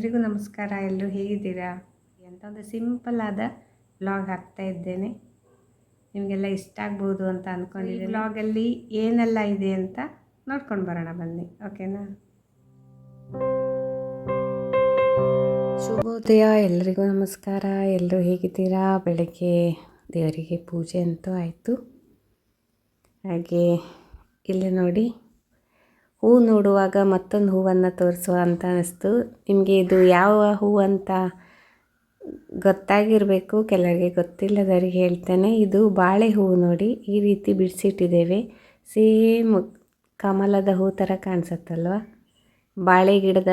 ಎಲ್ರಿಗೂ ನಮಸ್ಕಾರ ಎಲ್ಲರೂ ಹೇಗಿದ್ದೀರಾ? ಅಂತ ಒಂದು ಸಿಂಪಲ್ ಆದ ಬ್ಲಾಗ್ ಹಾಕ್ತಾ ಇದ್ದೇನೆ. ನಿಮಗೆಲ್ಲ ಇಷ್ಟ ಆಗ್ಬೋದು ಅಂತ ಅಂದ್ಕೊಂಡಿದ್ದೀನಿ ಬ್ಲಾಗಲ್ಲಿ ಏನೆಲ್ಲ ಇದೆ ಅಂತ ನೋಡ್ಕೊಂಡು ಬರೋಣ ಬನ್ನಿ. ಓಕೆನಾ? ಶುಭೋದಯ ಎಲ್ರಿಗೂ ನಮಸ್ಕಾರ. ಎಲ್ಲರೂ ಹೇಗಿದ್ದೀರಾ? ಬೆಳಗ್ಗೆ ದೇವರಿಗೆ ಪೂಜೆ ಅಂತೂ ಆಯಿತು. ಹಾಗೆ ಇಲ್ಲಿ ನೋಡಿ ಹೂ ನೋಡುವಾಗ ಮತ್ತೊಂದು ಹೂವನ್ನು ತೋರಿಸುವ ಅಂತ ಅನ್ನಿಸ್ತು. ನಿಮಗೆ ಇದು ಯಾವ ಹೂ ಅಂತ ಗೊತ್ತಾಗಿರಬೇಕು, ಕೆಲವರಿಗೆ ಗೊತ್ತಿಲ್ಲದವರಿಗೆ ಹೇಳ್ತೇನೆ. ಇದು ಬಾಳೆ ಹೂವು ನೋಡಿ, ಈ ರೀತಿ ಬಿಡಿಸಿಟ್ಟಿದ್ದೇವೆ. ಸೇಮ್ ಕಮಲದ ಹೂ ಥರ ಕಾಣಿಸುತ್ತಲ್ವ? ಬಾಳೆ ಗಿಡದ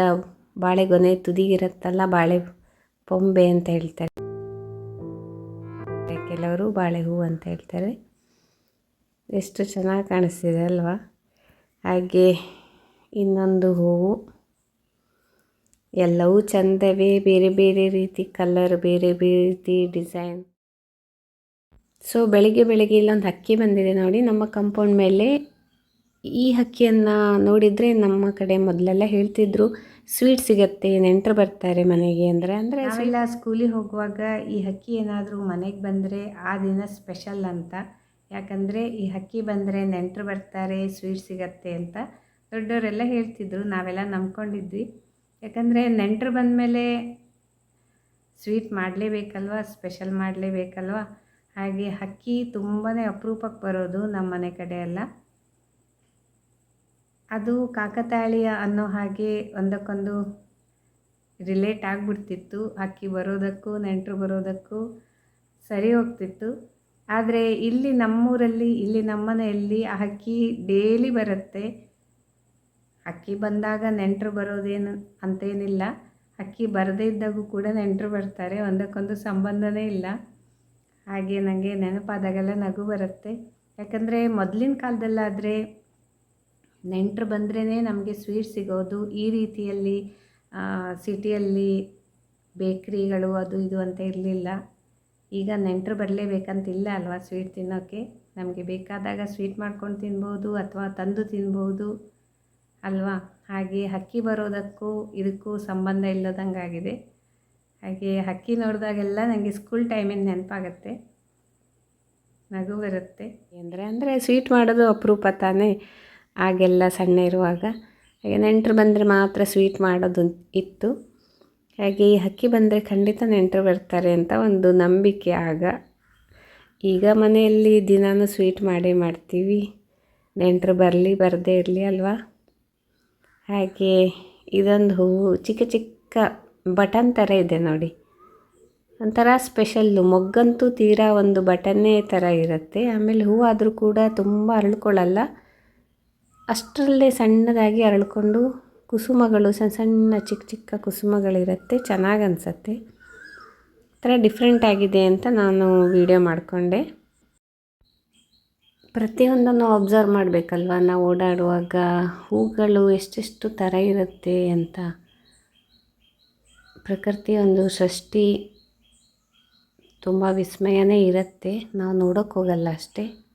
ಬಾಳೆಗೊನೆ ತುದಿಗಿರುತ್ತಲ್ಲ, ಬಾಳೆ ಪೊಂಬೆ ಅಂತ ಹೇಳ್ತಾರೆ. ಕೆಲವರು ಬಾಳೆ ಹೂ ಅಂತ ಹೇಳ್ತಾರೆ. ಎಷ್ಟು ಚೆನ್ನಾಗಿ ಕಾಣಿಸ್ತಿದೆ ಅಲ್ವಾ? ಹಾಗೆ ಇನ್ನೊಂದು ಹೂವು. ಎಲ್ಲವೂ ಚಂದವೇ, ಬೇರೆ ಬೇರೆ ರೀತಿ ಕಲರ್ ಬೇರೆ ಬೇರೆ ರೀತಿ ಡಿಸೈನ್ ಸೊ ಬೆಳಗ್ಗೆ ಬೆಳಿಗ್ಗೆ ಇಲ್ಲೊಂದು ಹಕ್ಕಿ ಬಂದಿದೆ ನೋಡಿ, ನಮ್ಮ ಕಂಪೌಂಡ್ ಮೇಲೆ. ಈ ಹಕ್ಕಿಯನ್ನು ನೋಡಿದರೆ ನಮ್ಮ ಕಡೆ ಮೊದಲೆಲ್ಲ ಹೇಳ್ತಿದ್ರು ಸ್ವೀಟ್ ಸಿಗತ್ತೆ, ನೆಂಟರು ಬರ್ತಾರೆ ಮನೆಗೆ, ಅಂದರೆ ಅಂದರೆ ನಾವೆಲ್ಲ ಸ್ಕೂಲಿಗೆ ಹೋಗುವಾಗ ಈ ಹಕ್ಕಿ ಏನಾದರೂ ಮನೆಗೆ ಬಂದರೆ ಆ ದಿನ ಸ್ಪೆಷಲ್ ಅಂತ. ಯಾಕಂದರೆ ಈ ಹಕ್ಕಿ ಬಂದರೆ ನೆಂಟರು ಬರ್ತಾರೆ ಸ್ವೀಟ್ ಸಿಗತ್ತೆ ಅಂತ. ದೊಡ್ಡವರೆಲ್ಲ ಹೇಳ್ತಿದ್ರು, ನಾವೆಲ್ಲ ನಂಬ್ಕೊಂಡಿದ್ವಿ. ಯಾಕಂದರೆ ನೆಂಟರು ಬಂದಮೇಲೆ ಸ್ವೀಟ್ ಮಾಡಲೇಬೇಕಲ್ವ, ಸ್ಪೆಷಲ್ ಮಾಡಲೇಬೇಕಲ್ವ? ಹಾಗೆ ಅಕ್ಕಿ ತುಂಬಾ ಅಪರೂಪಕ್ಕೆ ಬರೋದು ನಮ್ಮ ಮನೆ ಕಡೆ ಎಲ್ಲ ಅದು ಕಾಕತಾಳೀಯ ಅನ್ನೋ ಹಾಗೆ ಒಂದಕ್ಕೊಂದು ರಿಲೇಟ್ ಆಗಿಬಿಡ್ತಿತ್ತು. ಅಕ್ಕಿ ಬರೋದಕ್ಕೂ, ನೆಂಟರು ಬರೋದಕ್ಕೂ ಸರಿ ಹೋಗ್ತಿತ್ತು. ಆದರೆ ಇಲ್ಲಿ ನಮ್ಮೂರಲ್ಲಿ, ಇಲ್ಲಿ ನಮ್ಮನೆಯಲ್ಲಿ ಆ ಅಕ್ಕಿ ಡೇಲಿ ಬರುತ್ತೆ. ಅಕ್ಕಿ ಬಂದಾಗ ನೆಂಟರು ಬರೋದೇನು ಅಂತೇನಿಲ್ಲ. ಅಕ್ಕಿ ಬರದೇ ಇದ್ದಾಗೂ ಕೂಡ ನೆಂಟರು ಬರ್ತಾರೆ, ಒಂದಕ್ಕೊಂದು ಸಂಬಂಧನೇ ಇಲ್ಲ. ಹಾಗೆ ನನಗೆ ನೆನಪಾದಾಗೆಲ್ಲ ನಗು ಬರುತ್ತೆ. ಯಾಕಂದರೆ ಮೊದಲಿನ ಕಾಲದಲ್ಲಾದರೆ ನೆಂಟರು ಬಂದ್ರೇ ನಮಗೆ ಸ್ವೀಟ್ ಸಿಗೋದು. ಈ ರೀತಿಯಲ್ಲಿ ಸಿಟಿಯಲ್ಲಿ ಬೇಕ್ರಿಗಳು ಅದು ಇದು ಅಂತ ಇರಲಿಲ್ಲ. ಈಗ ನೆಂಟರು ಬರಲೇಬೇಕಂತಿಲ್ಲ ಅಲ್ವಾ ಸ್ವೀಟ್ ತಿನ್ನೋಕ್ಕೆ ನಮಗೆ ಬೇಕಾದಾಗ ಸ್ವೀಟ್ ಮಾಡ್ಕೊಂಡು ತಿನ್ಬೋದು ಅಥವಾ ತಂದು ತಿನ್ಬೋದು. ಅಲ್ವಾ? ಹಾಗೆ ಹಕ್ಕಿ ಬರೋದಕ್ಕೂ ಇದಕ್ಕೂ ಸಂಬಂಧ ಇಲ್ಲದಂಗಾಗಿದೆ. ಹಾಗೆ ಹಕ್ಕಿ ನೋಡಿದಾಗೆಲ್ಲ ನನಗೆ ಸ್ಕೂಲ್ ಟೈಮಿಂದ ನೆನಪಾಗತ್ತೆ. ನಗು ಬರುತ್ತೆ. ಅಂದರೆ ಅಂದರೆ ಸ್ವೀಟ್ ಮಾಡೋದು ಅಪರೂಪ ತಾನೇ? ಆಗೆಲ್ಲ ಸಣ್ಣ ಇರುವಾಗ. ಹಾಗೆ ನೆಂಟರು ಬಂದರೆ ಮಾತ್ರ ಸ್ವೀಟ್ ಮಾಡೋದು ಇತ್ತು. ಹಾಗೆ ಈ ಹಕ್ಕಿ ಬಂದರೆ ಖಂಡಿತ ನೆಂಟರು ಬರ್ತಾರೆ ಅಂತ ಒಂದು ನಂಬಿಕೆ ಆಗ. ಈಗ ಮನೆಯಲ್ಲಿ ದಿನಾನು ಸ್ವೀಟ್ ಮಾಡೇ ಮಾಡ್ತೀವಿ. ನೆಂಟರು ಬರಲಿ, ಬರದೇ ಇರಲಿ, ಅಲ್ವಾ? ಹಾಗೆ ಇದೊಂದು ಹೂವು ಚಿಕ್ಕ ಚಿಕ್ಕ ಬಟನ್ ಥರ ಇದೆ ನೋಡಿ. ಒಂಥರ ಸ್ಪೆಷಲ್ಲು ಮೊಗ್ಗಂತೂ ತೀರಾ ಒಂದು ಬಟನ್ನೇ ಥರ ಇರುತ್ತೆ. ಆಮೇಲೆ ಹೂವಾದರೂ ಕೂಡ ತುಂಬ ಅರಳ್ಕೊಳ್ಳಲ್ಲ. ಅಷ್ಟರಲ್ಲೇ ಸಣ್ಣದಾಗಿ ಅರಳ್ಕೊಂಡು ಕುಸುಮಗಳು, ಸಣ್ಣ ಸಣ್ಣ ಚಿಕ್ಕ ಚಿಕ್ಕ ಕುಸುಮಗಳಿರುತ್ತೆ. ಚೆನ್ನಾಗಿ ಅನಿಸತ್ತೆ. ಥರ ಡಿಫ್ರೆಂಟ್ ಆಗಿದೆ ಅಂತ ನಾನು ವಿಡಿಯೋ ಮಾಡಿಕೊಂಡೆ. ಪ್ರತಿಯೊಂದನ್ನು ಅಬ್ಸರ್ವ್ ಮಾಡಬೇಕಲ್ವ? ನಾವು ಓಡಾಡುವಾಗ ಹೂಗಳು ಎಷ್ಟೆಷ್ಟು ಥರ ಇರುತ್ತೆ ಅಂತ. ಪ್ರಕೃತಿ ಒಂದು ಸೃಷ್ಟಿ ತುಂಬ ವಿಸ್ಮಯನೇ ಇರುತ್ತೆ. ನಾವು ನೋಡೋಕ್ಕೋಗಲ್ಲ ಅಷ್ಟೇ.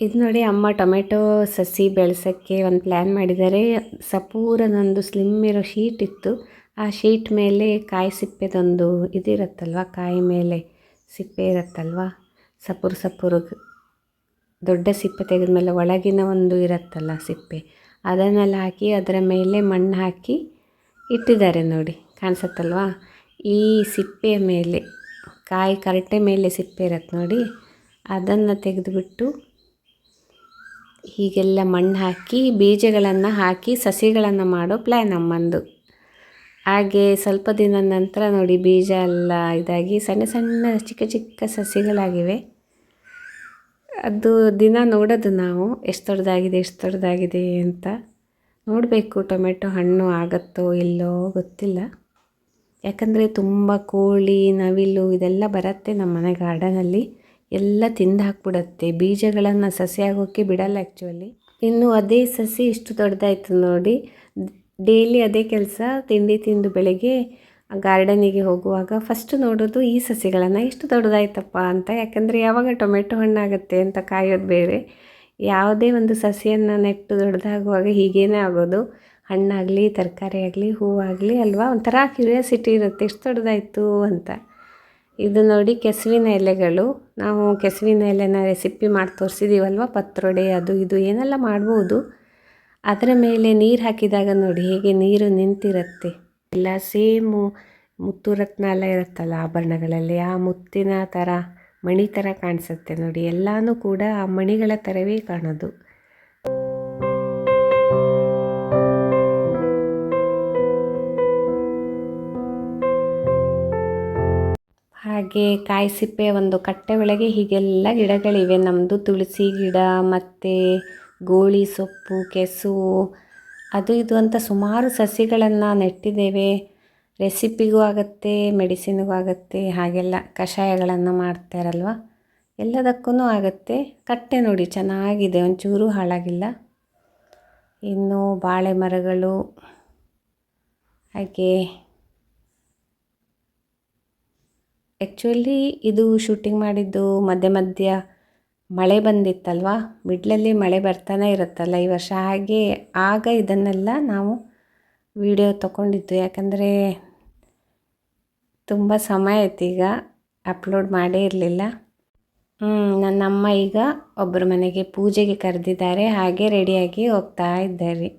ಇದು ನೋಡಿ ಅಮ್ಮ ಟೊಮೆಟೊ ಸಸಿ ಬೆಳೆಸೋಕ್ಕೆ ಒಂದು ಪ್ಲ್ಯಾನ್ ಮಾಡಿದ್ದಾರೆ. ಸಪೂರದೊಂದು ಸ್ಲಿಮ್ ಇರೋ ಶೀಟ್ ಇತ್ತು. ಆ ಶೀಟ್ ಮೇಲೆ ಕಾಯಿ ಸಿಪ್ಪೆದೊಂದು ಇದಿರತ್ತಲ್ವ? ಕಾಯಿ ಮೇಲೆ ಸಿಪ್ಪೆ ಇರುತ್ತಲ್ವ? ಸಪೂರು ಸಪೂರು ದೊಡ್ಡ ಸಿಪ್ಪೆ ತೆಗೆದ ಮೇಲೆ ಒಳಗಿನ ಒಂದು ಇರುತ್ತಲ್ಲ ಸಿಪ್ಪೆ. ಅದನ್ನೆಲ್ಲ ಹಾಕಿ ಅದರ ಮೇಲೆ ಮಣ್ಣು ಹಾಕಿ ಇಟ್ಟಿದ್ದಾರೆ ನೋಡಿ. ಕಾಣಿಸತ್ತಲ್ವಾ? ಈ ಸಿಪ್ಪೆಯ ಮೇಲೆ, ಕಾಯಿ ಕರಟೆ ಮೇಲೆ ಸಿಪ್ಪೆ ಇರತ್ತೆ ನೋಡಿ. ಅದನ್ನು ತೆಗೆದುಬಿಟ್ಟು ಹೀಗೆಲ್ಲ ಮಣ್ಣು ಹಾಕಿ, ಬೀಜಗಳನ್ನು ಹಾಕಿ, ಸಸಿಗಳನ್ನು ಮಾಡೋ ಪ್ಲ್ಯಾನ್ ನಮ್ಮಂದು. ಹಾಗೆ ಸ್ವಲ್ಪ ದಿನ ನಂತರ ನೋಡಿ ಬೀಜ ಎಲ್ಲ ಇದಾಗಿ ಸಣ್ಣ ಸಣ್ಣ ಚಿಕ್ಕ ಚಿಕ್ಕ ಸಸಿಗಳಾಗಿವೆ. ಅದು ದಿನ ನೋಡೋದು ನಾವು, ಎಷ್ಟು ದೊಡ್ಡದಾಗಿದೆ ಎಷ್ಟು ದೊಡ್ಡದಾಗಿದೆ ಅಂತ. ನೋಡಬೇಕು ಟೊಮೆಟೊ ಹಣ್ಣು ಆಗುತ್ತೋ ಇಲ್ಲೋ ಗೊತ್ತಿಲ್ಲ. ಯಾಕಂದರೆ ತುಂಬ ಕೋಳಿ, ನವಿಲು ಇದೆಲ್ಲ ಬರುತ್ತೆ ನಮ್ಮ ಮನೆ ಗಾರ್ಡನಲ್ಲಿ ಎಲ್ಲ ತಿಂದು ಹಾಕ್ಬಿಡತ್ತೆ. ಬೀಜಗಳನ್ನು ಸಸಿ ಆಗೋಕ್ಕೆ ಬಿಡಲ್ಲ ಆ್ಯಕ್ಚುಲಿ ಇನ್ನು ಅದೇ ಸಸಿ ಇಷ್ಟು ದೊಡ್ಡದಾಯ್ತು ನೋಡಿ. ಡೈಲಿ ಅದೇ ಕೆಲಸ, ತಿಂಡಿ ತಿಂದು ಬೆಳಗ್ಗೆ ಗಾರ್ಡನಿಗೆ ಹೋಗುವಾಗ ಫಸ್ಟ್ ನೋಡೋದು ಈ ಸಸಿಗಳನ್ನು ಎಷ್ಟು ದೊಡ್ಡದಾಯ್ತಪ್ಪ ಅಂತ. ಯಾಕಂದರೆ ಯಾವಾಗ ಟೊಮೆಟೊ ಹಣ್ಣಾಗುತ್ತೆ ಅಂತ ಕಾಯೋದು ಬೇರೆ. ಯಾವುದೇ ಒಂದು ಸಸಿಯನ್ನು ನೆಟ್ಟು ದೊಡ್ಡದಾಗುವಾಗ ಹೀಗೇನೆ ಆಗೋದು. ಹಣ್ಣಾಗಲಿ, ತರಕಾರಿ ಆಗಲಿ, ಹೂವಾಗಲಿ ಅಲ್ವಾ? ಒಂಥರ ಕ್ಯೂರಿಯಾಸಿಟಿ ಇರುತ್ತೆ. ಎಷ್ಟು ದೊಡ್ಡದಾಯಿತು ಅಂತ. ಇದು ನೋಡಿ ಕೆಸುವಿನ ಎಲೆಗಳು. ನಾವು ಕೆಸುವಿನ ಎಲೆನ ರೆಸಿಪಿ ಮಾಡಿ ತೋರಿಸಿದ್ದೀವಲ್ವ ಪತ್ರೊಡೆ, ಅದು ಇದು ಏನೆಲ್ಲ ಮಾಡ್ಬೋದು. ಅದರ ಮೇಲೆ ನೀರು ಹಾಕಿದಾಗ ನೋಡಿ ಹೇಗೆ ನೀರು ನಿಂತಿರುತ್ತೆ. ಎಲ್ಲ ಸೇಮು ಮುತ್ತು ರತ್ನ ಎಲ್ಲ ಇರುತ್ತಲ್ಲ ಆಭರಣಗಳಲ್ಲಿ, ಆ ಮುತ್ತಿನ ಥರ ಮಣಿ ಥರ ಕಾಣಿಸುತ್ತೆ ನೋಡಿ. ಎಲ್ಲನೂ ಕೂಡ ಆ ಮಣಿಗಳ ಥರವೇ ಕಾಣೋದು. ಹಾಗೆ ಕಾಯಿ ಸಿಪ್ಪೆ ಒಂದು ಕಟ್ಟೆ ಒಳಗೆ ಹೀಗೆಲ್ಲ ಗಿಡಗಳಿವೆ. ನಮ್ಮದು ತುಳಸಿ ಗಿಡ, ಮತ್ತು ಗೋಳಿ ಸೊಪ್ಪು ಕೆಸುವು ಅದು ಇದು ಅಂತ ಸುಮಾರು ಸಸಿಗಳನ್ನು ನೆಟ್ಟಿದ್ದೇವೆ. ರೆಸಿಪಿಗೂ ಆಗುತ್ತೆ, ಮೆಡಿಸಿನ್ಗೂ ಆಗುತ್ತೆ, ಹಾಗೆಲ್ಲ ಕಷಾಯಗಳನ್ನು ಮಾಡ್ತಾರಲ್ವ ಎಲ್ಲದಕ್ಕೂ ಆಗುತ್ತೆ. ಕಟ್ಟೆ ನೋಡಿ, ಚೆನ್ನಾಗಿದೆ, ಒಂಚೂರು ಹಾಳಾಗಿಲ್ಲ. ಇನ್ನು ಬಾಳೆ ಮರಗಳು, ಹಾಗೆ ಆ್ಯಕ್ಚುಲಿ ಇದು ಶೂಟಿಂಗ್ ಮಾಡಿದ್ದು ಮಧ್ಯ ಮಧ್ಯ ಮಳೆ ಬಂದಿತ್ತಲ್ವ? ಮಿಡ್ಲಲ್ಲಿ ಮಳೆ ಬರ್ತಾನೆ ಇರುತ್ತಲ್ಲ ಈ ವರ್ಷ. ಹಾಗೆ ಆಗ ಇದನ್ನೆಲ್ಲ ನಾವು ವಿಡಿಯೋ ತಗೊಂಡಿದ್ದು. ಯಾಕಂದರೆ ತುಂಬ ಸಮಯ ಆಯ್ತು ಈಗ ಅಪ್ಲೋಡ್ ಮಾಡೇ ಇರಲಿಲ್ಲ. ನನ್ನ ಅಮ್ಮ ಈಗ ಒಬ್ಬರ ಮನೆಗೆ ಪೂಜೆಗೆ ಕರೆದಿದ್ದಾರೆ. ಹಾಗೆ ರೆಡಿಯಾಗಿ ಹೋಗ್ತಾ ಇದ್ದಾರೆ.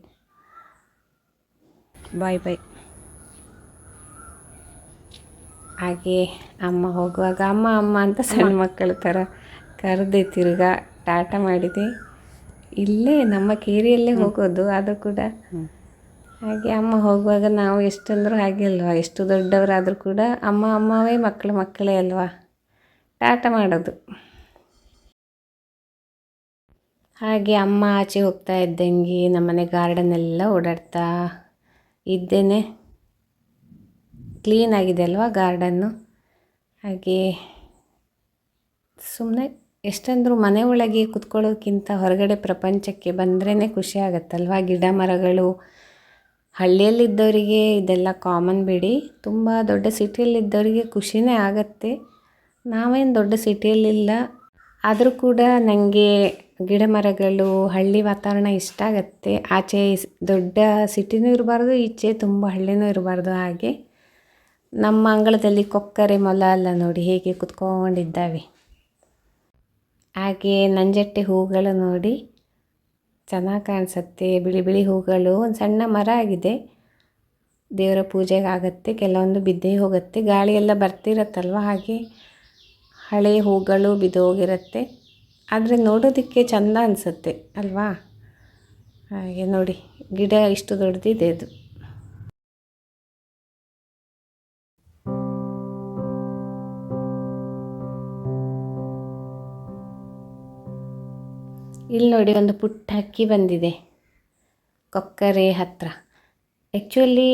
ಬಾಯ್ ಬಾಯ್ ಹಾಗೆ ಅಮ್ಮ ಹೋಗುವಾಗ ಅಮ್ಮ ಅಮ್ಮ ಅಂತ ಸಣ್ಣ ಮಕ್ಕಳ ಥರ ಕರೆದೆ ತಿರ್ಗ ಟಾಟ ಮಾಡಿದೆ. ಇಲ್ಲೇ ನಮ್ಮ ಕೇರಿಯಲ್ಲೇ ಹೋಗೋದು ಅದು ಕೂಡ. ಹಾಗೆ ಅಮ್ಮ ಹೋಗುವಾಗ ನಾವು ಎಷ್ಟಂದ್ರೂ ಹಾಗೆ ಅಲ್ವಾ ಎಷ್ಟು ದೊಡ್ಡವರಾದರೂ ಕೂಡ ಅಮ್ಮ ಅಮ್ಮವೇ ಮಕ್ಕಳು ಮಕ್ಕಳೇ ಅಲ್ವಾ? ಟಾಟ ಮಾಡೋದು. ಹಾಗೆ ಅಮ್ಮ ಆಚೆ ಹೋಗ್ತಾ ಇದ್ದಂಗೆ ನಮ್ಮನೆ ಗಾರ್ಡನ್ ಎಲ್ಲ ಓಡಾಡ್ತಾ ಇದ್ದೇನೆ. ಕ್ಲೀನ್ ಆಗಿದೆ ಅಲ್ವಾ ಗಾರ್ಡನ್ನು? ಹಾಗೆ ಸುಮ್ಮನೆ ಎಷ್ಟಂದರೂ ಮನೆ ಒಳಗೆ ಕುತ್ಕೊಳ್ಳೋಕ್ಕಿಂತ ಹೊರಗಡೆ ಪ್ರಪಂಚಕ್ಕೆ ಬಂದ್ರೇ ಖುಷಿ ಆಗುತ್ತಲ್ವ? ಗಿಡ ಮರಗಳು, ಹಳ್ಳಿಯಲ್ಲಿದ್ದವರಿಗೆ ಇದೆಲ್ಲ ಕಾಮನ್ ಬಿಡಿ. ತುಂಬ ದೊಡ್ಡ ಸಿಟಿಯಲ್ಲಿದ್ದವರಿಗೆ ಖುಷಿನೇ ಆಗತ್ತೆ. ನಾವೇನು ದೊಡ್ಡ ಸಿಟಿಯಲ್ಲಿಲ್ಲ. ಆದರೂ ಕೂಡ ನನಗೆ ಗಿಡ ಮರಗಳು, ಹಳ್ಳಿ ವಾತಾವರಣ ಇಷ್ಟ ಆಗುತ್ತೆ. ಆಚೆ ದೊಡ್ಡ ಸಿಟಿನೂ ಇರಬಾರ್ದು, ಈಚೆ ತುಂಬ ಹಳ್ಳಿನೂ ಇರಬಾರ್ದು ಹಾಗೆ. ನಮ್ಮ ಅಂಗಳದಲ್ಲಿ ಕೊಕ್ಕರೆ ಮೊಲ ಅಲ್ಲ ನೋಡಿ ಹೇಗೆ ಕುತ್ಕೊಂಡಿದ್ದಾವೆ. ಹಾಗೆ ನಂಜಟ್ಟೆ ಹೂಗಳು ನೋಡಿ ಚೆನ್ನಾಗಿ ಕಾಣಿಸುತ್ತೆ. ಬಿಳಿ ಬಿಳಿ ಹೂಗಳು ಒಂದು ಸಣ್ಣ ಮರ ಆಗಿದೆ. ದೇವರ ಪೂಜೆಗೆ ಆಗುತ್ತೆ ಕೆಲವೊಂದು ಬಿದ್ದೇ ಹೋಗುತ್ತೆ. ಗಾಳಿಯೆಲ್ಲ ಬರ್ತಿರತ್ತಲ್ವ? ಹಾಗೆ ಹಳೆ ಹೂಗಳು ಬಿದ್ದೋಗಿರುತ್ತೆ. ಆದರೆ ನೋಡೋದಕ್ಕೆ ಚೆಂದ ಅನಿಸುತ್ತೆ, ಅಲ್ವಾ? ಹಾಗೆ ನೋಡಿ, ಗಿಡ ಇಷ್ಟು ದೊಡ್ಡದಿದೆ ಅದು. ಇಲ್ಲಿ ನೋಡಿ ಒಂದು ಪುಟ್ಟ ಹಕ್ಕಿ ಬಂದಿದೆ. ಕೊಕ್ಕರೆ ಹತ್ತಿರ ಆ್ಯಕ್ಚುಲಿ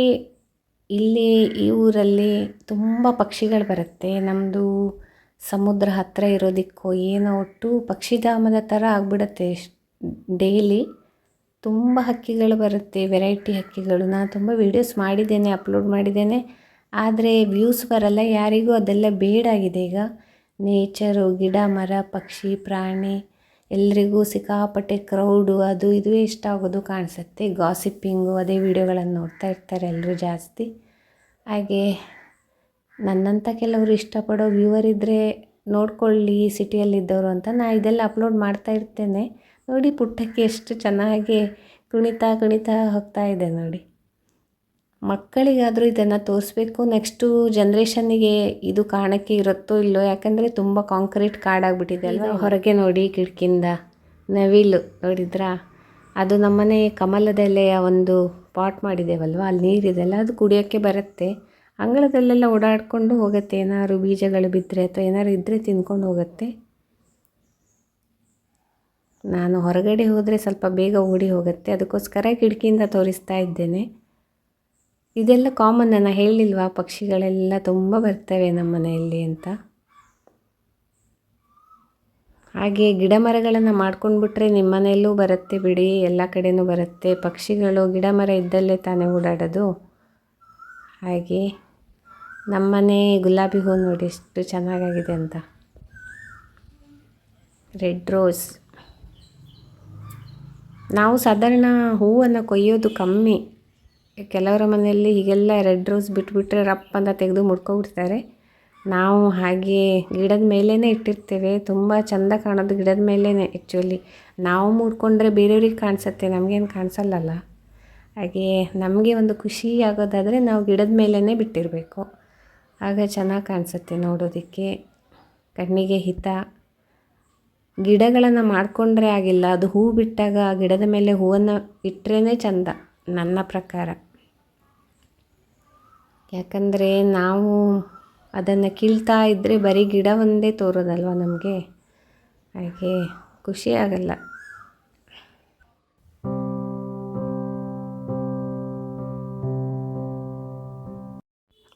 ಇಲ್ಲಿ ಈ ಊರಲ್ಲಿ ತುಂಬ ಪಕ್ಷಿಗಳು ಬರುತ್ತೆ. ನಮ್ಮದು ಸಮುದ್ರ ಹತ್ತಿರ ಇರೋದಕ್ಕೋ ಏನೋ ಒಟ್ಟು ಪಕ್ಷಿಧಾಮದ ಥರ ಆಗ್ಬಿಡುತ್ತೆ ಡೈಲಿ ತುಂಬ ಹಕ್ಕಿಗಳು ಬರುತ್ತೆ ವೆರೈಟಿ ಹಕ್ಕಿಗಳು. ನಾನು ತುಂಬ ವೀಡಿಯೋಸ್ ಮಾಡಿದ್ದೇನೆ ಅಪ್ಲೋಡ್ ಮಾಡಿದ್ದೇನೆ. ಆದರೆ ವ್ಯೂಸ್ ಬರಲ್ಲ, ಯಾರಿಗೂ ಅದೆಲ್ಲ ಬೇಡಾಗಿದೆ ಈಗ. ನೇಚರು ಗಿಡ, ಮರ, ಪಕ್ಷಿ, ಪ್ರಾಣಿ. ಎಲ್ರಿಗೂ ಸಿಕ್ಕಾಪಟ್ಟೆ ಕ್ರೌಡು ಅದು ಇದುವೇ ಇಷ್ಟ ಆಗೋದು ಕಾಣಿಸುತ್ತೆ. ಗಾಸಿಪ್ಪಿಂಗು ಅದೇ ವಿಡಿಯೋಗಳನ್ನು ನೋಡ್ತಾ ಇರ್ತಾರೆ ಎಲ್ಲರೂ ಜಾಸ್ತಿ. ಹಾಗೆ ನನ್ನಂಥ ಕೆಲವರು ಇಷ್ಟಪಡೋ ವ್ಯೂವರ್ ಇದ್ದರೆ ನೋಡ್ಕೊಳ್ಳಿ ಸಿಟಿಯಲ್ಲಿದ್ದವರು ಅಂತ ನಾ ಇದೆಲ್ಲ ಅಪ್ಲೋಡ್ ಮಾಡ್ತಾ ಇರ್ತೇನೆ. ನೋಡಿ ಪುಟ್ಟಕ್ಕೆ ಎಷ್ಟು ಚೆನ್ನಾಗಿ ಕುಣಿತಾ ಕುಣಿತಾ ಹೋಗ್ತಾ ಇದೆ ನೋಡಿ. ಮಕ್ಕಳಿಗಾದರೂ ಇದನ್ನು ತೋರಿಸ್ಬೇಕು. ನೆಕ್ಸ್ಟು ಜನ್ರೇಷನ್ನಿಗೆ ಇದು ಕಾಣಕ್ಕೆ ಇರುತ್ತೋ ಇಲ್ಲೋ ಯಾಕಂದರೆ ತುಂಬ ಕಾಂಕ್ರೀಟ್ ಕಾಡಾಗ್ಬಿಟ್ಟಿದೆ ಅಲ್ವಾ? ಹೊರಗೆ ನೋಡಿ ಕಿಟಕಿಯಿಂದ. ನವಿಲು ನೋಡಿದ್ರಾ? ಅದು ನಮ್ಮನೆ ಕಮಲದಲ್ಲೇ ಒಂದು ಪಾಟ್ ಮಾಡಿದ್ದೇವಲ್ವ ಅಲ್ಲಿ ನೀರಿದೆಲ್ಲ ಅದು ಕುಡಿಯೋಕ್ಕೆ ಬರುತ್ತೆ. ಅಂಗಳದಲ್ಲೆಲ್ಲ ಓಡಾಡಿಕೊಂಡು ಹೋಗುತ್ತೆ. ಏನಾದ್ರು ಬೀಜಗಳು ಬಿದ್ದರೆ ಅಥವಾ ಏನಾದ್ರು ಇದ್ದರೆ ತಿನ್ಕೊಂಡು ಹೋಗುತ್ತೆ. ನಾನು ಹೊರಗಡೆ ಹೋದರೆ ಸ್ವಲ್ಪ ಬೇಗ ಓಡಿ ಹೋಗುತ್ತೆ. ಅದಕ್ಕೋಸ್ಕರ ಕಿಟಕಿಯಿಂದ ತೋರಿಸ್ತಾ ಇದ್ದೇನೆ. ಇದೆಲ್ಲ ಕಾಮನ್ ನಾನು ಹೇಳಿಲ್ವಾ? ಪಕ್ಷಿಗಳೆಲ್ಲ ತುಂಬ ಬರ್ತವೆ ನಮ್ಮ ಮನೆಯಲ್ಲಿ ಅಂತ. ಹಾಗೆ ಗಿಡ ಮರಗಳನ್ನು ಮಾಡ್ಕೊಂಡ್ಬಿಟ್ರೆ ನಿಮ್ಮ ಮನೆಯಲ್ಲೂ ಬರುತ್ತೆ ಬಿಡಿ. ಎಲ್ಲ ಕಡೆಯೂ ಬರುತ್ತೆ. ಪಕ್ಷಿಗಳು ಗಿಡ ಮರ ಇದ್ದಲ್ಲೇ ತಾನೇ ಓಡಾಡೋದು. ಹಾಗೆ ನಮ್ಮನೆ ಗುಲಾಬಿ ಹೂ ನೋಡಿ ಎಷ್ಟು ಚೆನ್ನಾಗಾಗಿದೆ ಅಂತ. ರೆಡ್ ರೋಸ್ ನಾವು ಸಾಧಾರಣ ಹೂವನ್ನು ಕೊಯ್ಯೋದು ಕಮ್ಮಿ. ಕೆಲವರ ಮನೆಯಲ್ಲಿ ಹೀಗೆಲ್ಲ ರೆಡ್ ರೋಸ್ ಬಿಟ್ಬಿಟ್ರೆ ರಪ್ ಅಂತ ತೆಗೆದು ಮುಡ್ಕೊಬಿಡ್ತಾರೆ. ನಾವು ಹಾಗೆ ಗಿಡದ ಮೇಲೇ ಇಟ್ಟಿರ್ತೇವೆ. ತುಂಬ ಚೆಂದ ಕಾಣೋದು ಗಿಡದ ಮೇಲೇ ಆ್ಯಕ್ಚುಲಿ ನಾವು ಮುಡ್ಕೊಂಡ್ರೆ ಬೇರೆಯವ್ರಿಗೆ ಕಾಣಿಸುತ್ತೆ, ನಮಗೇನು ಕಾಣಿಸಲ್ಲಲ್ಲ? ಹಾಗೆ ನಮಗೆ ಒಂದು ಖುಷಿ ಆಗೋದಾದರೆ ನಾವು ಗಿಡದ ಮೇಲೇ ಬಿಟ್ಟಿರಬೇಕು. ಆಗ ಚೆನ್ನಾಗಿ ಕಾಣಿಸುತ್ತೆ ನೋಡೋದಕ್ಕೆ. ಕಣ್ಣಿಗೆ ಹಿತ. ಗಿಡಗಳನ್ನು ಮಾಡಿಕೊಂಡ್ರೆ ಆಗಿಲ್ಲ. ಅದು ಹೂ ಬಿಟ್ಟಾಗ ಗಿಡದ ಮೇಲೆ ಹೂವನ್ನು ಇಟ್ಟರೇ ಚಂದ, ನನ್ನ ಪ್ರಕಾರ. ಯಾಕಂದರೆ ನಾವು ಅದನ್ನು ಕೀಳ್ತಾ ಇದ್ದರೆ ಬರೀ ಗಿಡ ಒಂದೇ ತೋರೋದಲ್ವ ನಮಗೆ? ಹಾಗೆ ಖುಷಿ ಆಗಲ್ಲ.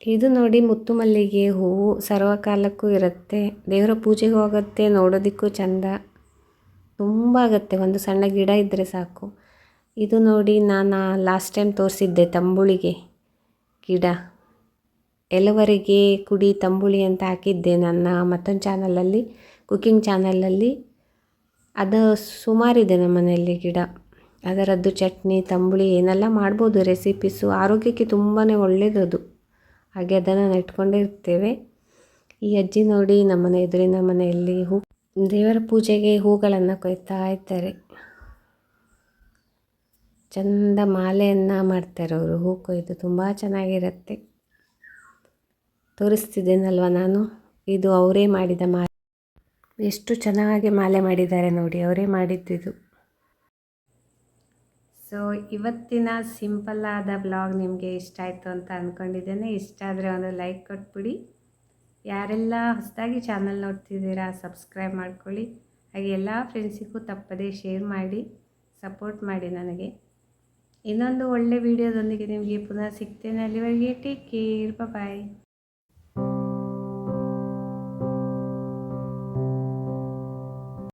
ಇದು ನೋಡಿ ಮುತ್ತು ಮಲ್ಲಿಗೆ ಹೂವು ಸರ್ವಕಾಲಕ್ಕೂ ಇರುತ್ತೆ. ದೇವರ ಪೂಜೆಗೆ ಹೋಗುತ್ತೆ ನೋಡೋದಕ್ಕೂ ಚಂದ. ತುಂಬ ಆಗುತ್ತೆ. ಒಂದು ಸಣ್ಣ ಗಿಡ ಇದ್ದರೆ ಸಾಕು. ಇದು ನೋಡಿ ನಾನು ಲಾಸ್ಟ್ ಟೈಮ್ ತೋರಿಸಿದ್ದೆ ತಂಬುಳಿಗೆ ಗಿಡ. ಎಲವರಿಗೆ ಕುಡಿ ತಂಬುಳಿ ಅಂತ ಹಾಕಿದ್ದೆ ನನ್ನ ಮತ್ತೊಂದು ಚಾನಲಲ್ಲಿ ಕುಕ್ಕಿಂಗ್ ಚಾನಲಲ್ಲಿ. ಅದು ಸುಮಾರಿದೆ ನಮ್ಮ ಮನೆಯಲ್ಲಿ ಗಿಡ. ಅದರದ್ದು ಚಟ್ನಿ, ತಂಬುಳಿ ಏನೆಲ್ಲ ಮಾಡ್ಬೋದು ರೆಸಿಪೀಸು ಆರೋಗ್ಯಕ್ಕೆ ತುಂಬಾ ಒಳ್ಳೆಯದದು ಹಾಗೆ ಅದನ್ನು ನೆಟ್ಕೊಂಡಿರ್ತೇವೆ ಈ ಅಜ್ಜಿ ನೋಡಿ ನಮ್ಮನೆ ಎದುರಿನ ಮನೆಯಲ್ಲಿ ಹೂ, ದೇವರ ಪೂಜೆಗೆ ಹೂಗಳನ್ನು ಕೊಯ್ತಾ ಇರ್ತಾರೆ ಚಂದ ಮಾಲೆಯನ್ನು ಮಾಡ್ತಾರೆ ಅವರು. ಹೂ ಕೊಯ್ದು ತುಂಬ ಚೆನ್ನಾಗಿರುತ್ತೆ. ತೋರಿಸ್ತಿದ್ದೇನಲ್ವ ನಾನು? ಇದು ಅವರೇ ಮಾಡಿದ ಮಾಲೆ ಎಷ್ಟು ಚೆನ್ನಾಗಿ ಮಾಲೆ ಮಾಡಿದ್ದಾರೆ ನೋಡಿ, ಅವರೇ ಮಾಡಿದ್ದಿದು. ಸೊ ಇವತ್ತಿನ ಸಿಂಪಲ್ ಆದ ಬ್ಲಾಗ್ ನಿಮಗೆ ಇಷ್ಟ ಆಯಿತು ಅಂತ ಅಂದ್ಕೊಂಡಿದ್ದೇನೆ ಇಷ್ಟ ಆದರೆ ಒಂದು ಲೈಕ್ ಕೊಟ್ಬಿಡಿ. ಯಾರೆಲ್ಲ ಹೊಸದಾಗಿ ಚಾನಲ್ ನೋಡ್ತಿದ್ದೀರಾ ಸಬ್ಸ್ಕ್ರೈಬ್ ಮಾಡ್ಕೊಳ್ಳಿ. ಹಾಗೆ ಎಲ್ಲ ಫ್ರೆಂಡ್ಸಿಗೂ ತಪ್ಪದೇ ಶೇರ್ ಮಾಡಿ ಸಪೋರ್ಟ್ ಮಾಡಿ ನನಗೆ. ಇನ್ನೊಂದು ಒಳ್ಳೆ ವಿಡಿಯೋದೊಂದಿಗೆ ನಿಮಗೆ ಪುನಃ ಸಿಗ್ತೇನೆ ಅಲ್ಲಿವರೆಗೆ. Take care bye